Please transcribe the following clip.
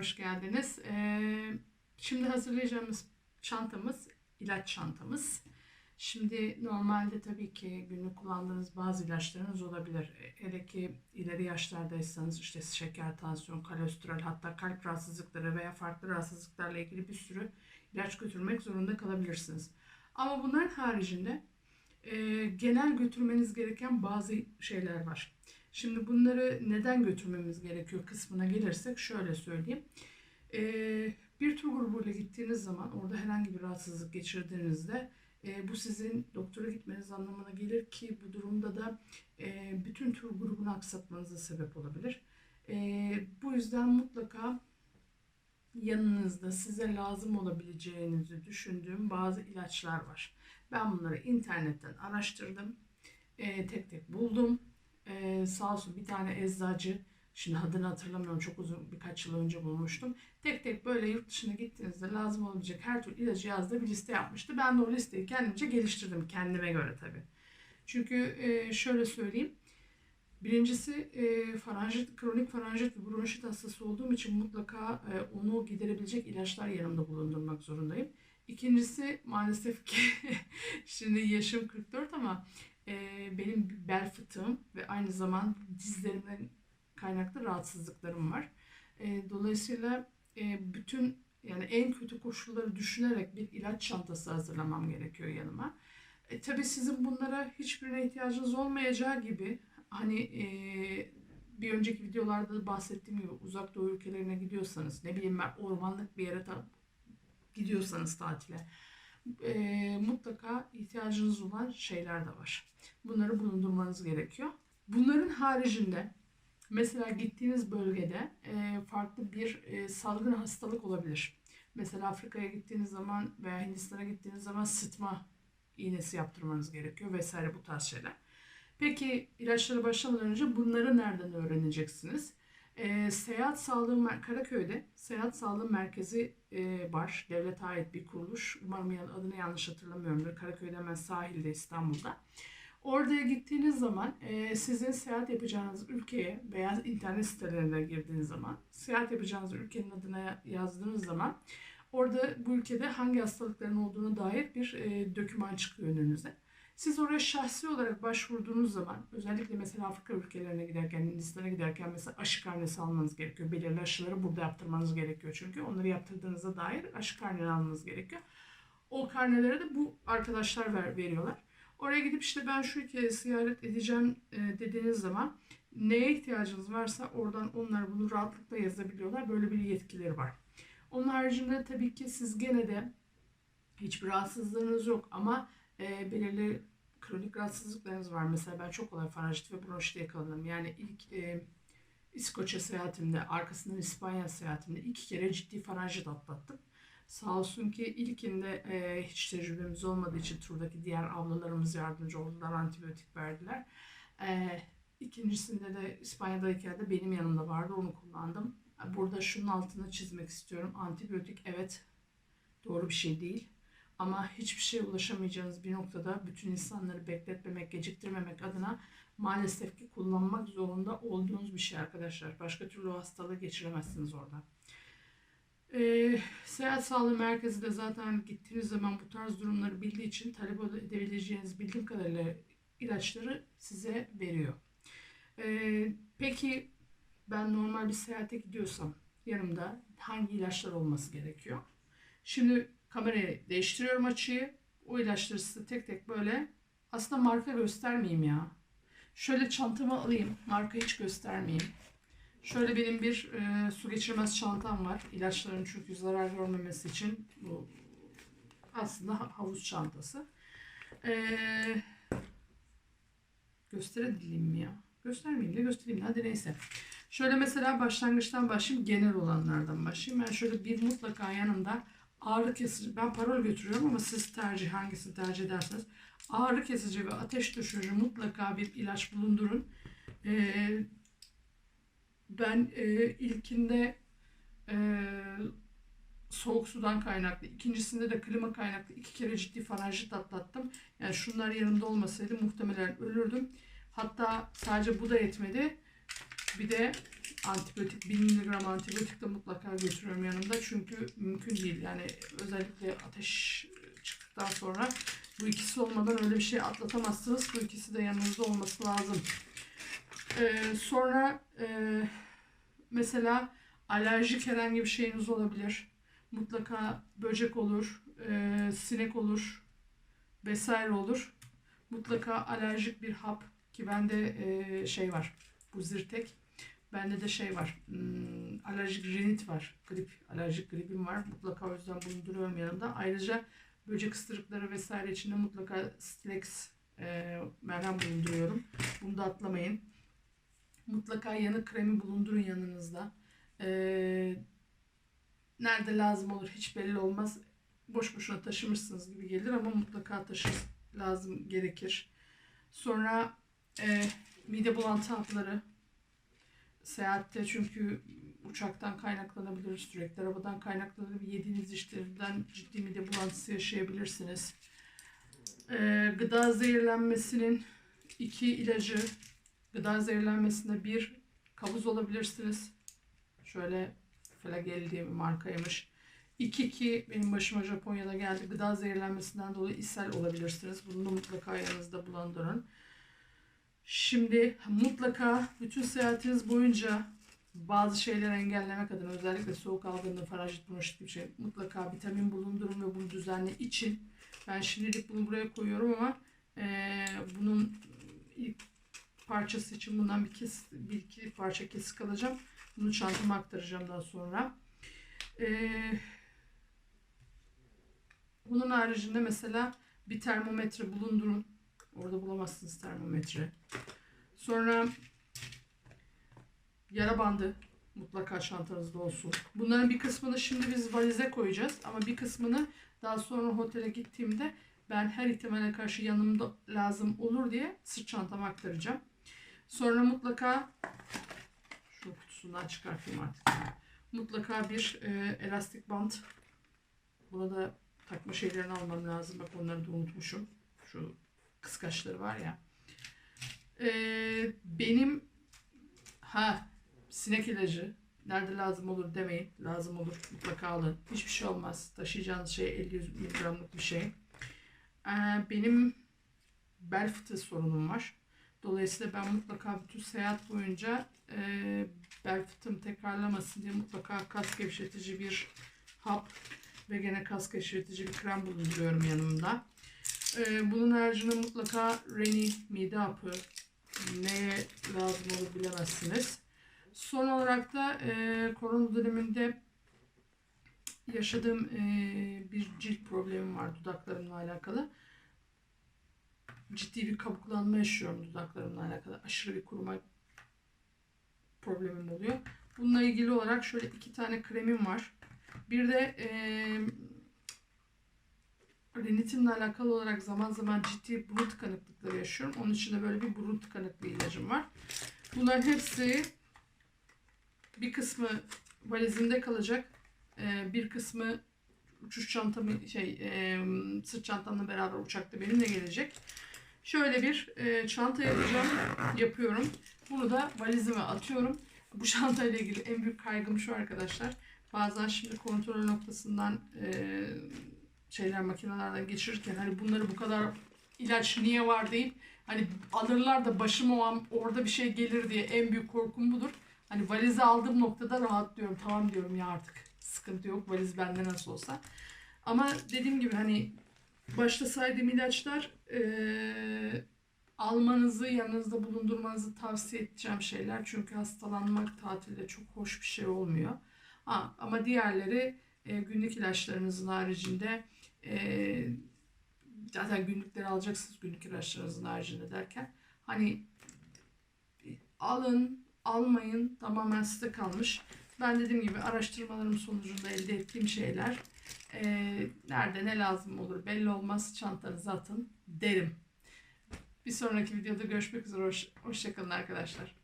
hoş geldiniz. Ee, şimdi hazırlayacağımız çantamız ilaç çantamız. Şimdi normalde tabii ki günlük kullandığınız bazı ilaçlarınız olabilir. Hele ki ileri yaşlardaysanız işte şeker, tansiyon, kolesterol hatta kalp rahatsızlıkları veya farklı rahatsızlıklarla ilgili bir sürü ilaç götürmek zorunda kalabilirsiniz. Ama bunların haricinde e, genel götürmeniz gereken bazı şeyler var. Şimdi bunları neden götürmemiz gerekiyor kısmına gelirsek şöyle söyleyeyim. Ee, bir tur grubuyla gittiğiniz zaman orada herhangi bir rahatsızlık geçirdiğinizde e, bu sizin doktora gitmeniz anlamına gelir ki bu durumda da e, bütün tur grubunu aksatmanıza sebep olabilir. E, bu yüzden mutlaka yanınızda size lazım olabileceğinizi düşündüğüm bazı ilaçlar var. Ben bunları internetten araştırdım. E, tek tek buldum ee, sağ olsun bir tane eczacı, şimdi adını hatırlamıyorum çok uzun birkaç yıl önce bulmuştum. Tek tek böyle yurt dışına gittiğinizde lazım olabilecek her türlü ilacı yazdığı bir liste yapmıştı. Ben de o listeyi kendimce geliştirdim kendime göre tabii. Çünkü e, şöyle söyleyeyim. Birincisi e, faranjit, kronik faranjit ve bronşit hastası olduğum için mutlaka e, onu giderebilecek ilaçlar yanımda bulundurmak zorundayım. İkincisi maalesef ki şimdi yaşım 44 ama benim bel fıtığım ve aynı zaman dizlerimden kaynaklı rahatsızlıklarım var. E, dolayısıyla e, bütün yani en kötü koşulları düşünerek bir ilaç çantası hazırlamam gerekiyor yanıma. E, tabii sizin bunlara hiçbirine ihtiyacınız olmayacağı gibi hani e, bir önceki videolarda da bahsettiğim gibi uzak doğu ülkelerine gidiyorsanız ne bileyim ben ormanlık bir yere ta- gidiyorsanız tatile e, mutlaka ihtiyacınız olan şeyler de var. Bunları bulundurmanız gerekiyor. Bunların haricinde mesela gittiğiniz bölgede e, farklı bir e, salgın hastalık olabilir. Mesela Afrika'ya gittiğiniz zaman veya Hindistan'a gittiğiniz zaman sıtma iğnesi yaptırmanız gerekiyor vesaire bu tarz şeyler. Peki ilaçlara başlamadan önce bunları nereden öğreneceksiniz? E, Seyahat Sağlığı Karaköy'de Seyahat Sağlığı Merkezi e, var. Devlete ait bir kuruluş. Umarım adını yanlış hatırlamıyorumdur. Karaköy'de hemen sahilde İstanbul'da. Oraya gittiğiniz zaman e, sizin seyahat yapacağınız ülkeye veya internet sitelerine girdiğiniz zaman seyahat yapacağınız ülkenin adına yazdığınız zaman orada bu ülkede hangi hastalıkların olduğuna dair bir e, doküman çıkıyor önünüze. Siz oraya şahsi olarak başvurduğunuz zaman özellikle mesela Afrika ülkelerine giderken, Hindistan'a giderken mesela aşı karnesi almanız gerekiyor. Belirli aşıları burada yaptırmanız gerekiyor çünkü. Onları yaptırdığınıza dair aşı karneni almanız gerekiyor. O karneleri de bu arkadaşlar ver, veriyorlar. Oraya gidip işte ben şu ülkeyi ziyaret edeceğim e, dediğiniz zaman neye ihtiyacınız varsa oradan onlar bunu rahatlıkla yazabiliyorlar. Böyle bir yetkileri var. Onun haricinde tabii ki siz gene de hiçbir rahatsızlığınız yok ama e, belirli kronik rahatsızlıklarınız var. Mesela ben çok kolay faranjit ve bronşit yakaladım. Yani ilk e, İskoçya seyahatimde, arkasından İspanya seyahatimde iki kere ciddi faranjit atlattım. Sağ olsun ki ilkinde e, hiç tecrübemiz olmadığı için turdaki diğer ablalarımız yardımcı oldular, antibiyotik verdiler. E, ikincisinde de İspanya'dayken de benim yanımda vardı, onu kullandım. Burada şunun altını çizmek istiyorum. Antibiyotik evet doğru bir şey değil. Ama hiçbir şeye ulaşamayacağınız bir noktada bütün insanları bekletmemek, geciktirmemek adına maalesef ki kullanmak zorunda olduğunuz bir şey arkadaşlar. Başka türlü hastalığı geçiremezsiniz orada. Ee, Seyahat Sağlığı Merkezi de zaten gittiğiniz zaman bu tarz durumları bildiği için talep edebileceğiniz bildiğim kadarıyla ilaçları size veriyor. Ee, peki ben normal bir seyahate gidiyorsam yanımda hangi ilaçlar olması gerekiyor? Şimdi kamerayı değiştiriyorum açıyı. O ilaçları size tek tek böyle aslında marka göstermeyeyim ya. Şöyle çantamı alayım. Marka hiç göstermeyeyim. Şöyle benim bir e, su geçirmez çantam var. İlaçların çünkü zarar görmemesi için bu aslında ha- havuz çantası. E, gösterebileyim mi ya? Göstermeyeyim de göstereyim. Hadi neyse. Şöyle mesela başlangıçtan başlayayım. Genel olanlardan başlayayım. Ben şöyle bir mutlaka yanımda ağrı kesici. Ben parol götürüyorum ama siz tercih hangisini tercih ederseniz. Ağrı kesici ve ateş düşürücü mutlaka bir ilaç bulundurun. Ee, ben e, ilkinde e, soğuk sudan kaynaklı, ikincisinde de klima kaynaklı iki kere ciddi faranjit atlattım. Yani şunlar yanımda olmasaydı muhtemelen ölürdüm. Hatta sadece bu da yetmedi. Bir de antibiyotik 1000 mg antibiyotik de mutlaka götürüyorum yanımda. Çünkü mümkün değil. Yani özellikle ateş çıktıktan sonra bu ikisi olmadan öyle bir şey atlatamazsınız. Bu ikisi de yanınızda olması lazım. Ee, sonra e, mesela alerjik herhangi bir şeyiniz olabilir. Mutlaka böcek olur, e, sinek olur vesaire olur. Mutlaka alerjik bir hap ki bende e, şey var. Bu zirtek. Bende de şey var. Hmm, alerjik rinit var. Grip, alerjik gripim var. Mutlaka o yüzden bulunduruyorum yanımda. Ayrıca böcek ısırıkları vesaire için de mutlaka Stilex e, merhem bulunduruyorum. Bunu da atlamayın. Mutlaka yanık kremi bulundurun yanınızda. E, nerede lazım olur hiç belli olmaz. Boş boşuna taşımışsınız gibi gelir ama mutlaka taşır lazım gerekir. Sonra e, mide bulantı hapları seyahatte çünkü uçaktan kaynaklanabilir sürekli arabadan kaynaklanabilir yediğiniz işlerden ciddi mide bulantısı yaşayabilirsiniz. E, gıda zehirlenmesinin iki ilacı gıda zehirlenmesinde bir kabuz olabilirsiniz. Şöyle Flagell diye bir markaymış. 2 ki benim başıma Japonya'da geldi. Gıda zehirlenmesinden dolayı ishal olabilirsiniz. Bunu mutlaka yanınızda bulundurun. Şimdi mutlaka bütün seyahatiniz boyunca bazı şeyleri engellemek adına özellikle soğuk algınlığı, parazit, bronşit gibi şey mutlaka vitamin bulundurun ve bunu düzenli için. Ben şimdilik bunu buraya koyuyorum ama e, bunun ilk parçası için bundan bir, kes, bir iki parça kesik alacağım. Bunu çantama aktaracağım daha sonra. Eee bunun haricinde mesela bir termometre bulundurun. Orada bulamazsınız termometre. Sonra yara bandı mutlaka çantanızda olsun. Bunların bir kısmını şimdi biz valize koyacağız ama bir kısmını daha sonra otele gittiğimde ben her ihtimale karşı yanımda lazım olur diye sırt çantama aktaracağım. Sonra mutlaka şu kutusundan çıkartayım artık. Mutlaka bir e, elastik bant. Buna da takma şeylerini almam lazım. Bak onları da unutmuşum. Şu kıskaçları var ya. Ee, benim ha sinek ilacı nerede lazım olur demeyin. Lazım olur mutlaka alın. Hiçbir şey olmaz. Taşıyacağınız şey 50 miligramlık bir şey. Ee, benim bel fıtığı sorunum var. Dolayısıyla ben mutlaka bütün seyahat boyunca e, bel fıtığım tekrarlamasın diye mutlaka kas gevşetici bir hap ve gene kas gevşetici bir krem bulunduruyorum yanımda. Ee, bunun haricinde mutlaka Reni mide hapı neye lazım olur bilemezsiniz. Son olarak da e, korona döneminde yaşadığım e, bir cilt problemim var dudaklarımla alakalı. Ciddi bir kabuklanma yaşıyorum dudaklarımla alakalı. Aşırı bir kuruma problemim oluyor. Bununla ilgili olarak şöyle iki tane kremim var. Bir de e, rinitimle alakalı olarak zaman zaman ciddi burun tıkanıklıkları yaşıyorum. Onun için de böyle bir burun tıkanıklığı ilacım var. Bunların hepsi bir kısmı valizimde kalacak. E, bir kısmı uçuş çantamı şey e, sırt çantamla beraber uçakta benimle gelecek. Şöyle bir e, çanta yapacağım, yapıyorum. Bunu da valizime atıyorum. Bu çantayla ilgili en büyük kaygım şu arkadaşlar. Bazen şimdi kontrol noktasından e, şeyler makinelerden geçirirken hani bunları bu kadar ilaç niye var deyip hani alırlar da başıma o an orada bir şey gelir diye en büyük korkum budur. Hani valizi aldığım noktada rahatlıyorum. Tamam diyorum ya artık sıkıntı yok. Valiz bende nasıl olsa. Ama dediğim gibi hani başta saydığım ilaçlar e, almanızı yanınızda bulundurmanızı tavsiye edeceğim şeyler. Çünkü hastalanmak tatilde çok hoş bir şey olmuyor. Ha, ama diğerleri e, günlük ilaçlarınızın haricinde e, zaten günlükleri alacaksınız günlük ilaçlarınızın haricinde derken hani alın almayın tamamen size kalmış. Ben dediğim gibi araştırmalarım sonucunda elde ettiğim şeyler e, nerede ne lazım olur belli olmaz çantanızı atın derim. Bir sonraki videoda görüşmek üzere. Hoş, hoşçakalın arkadaşlar.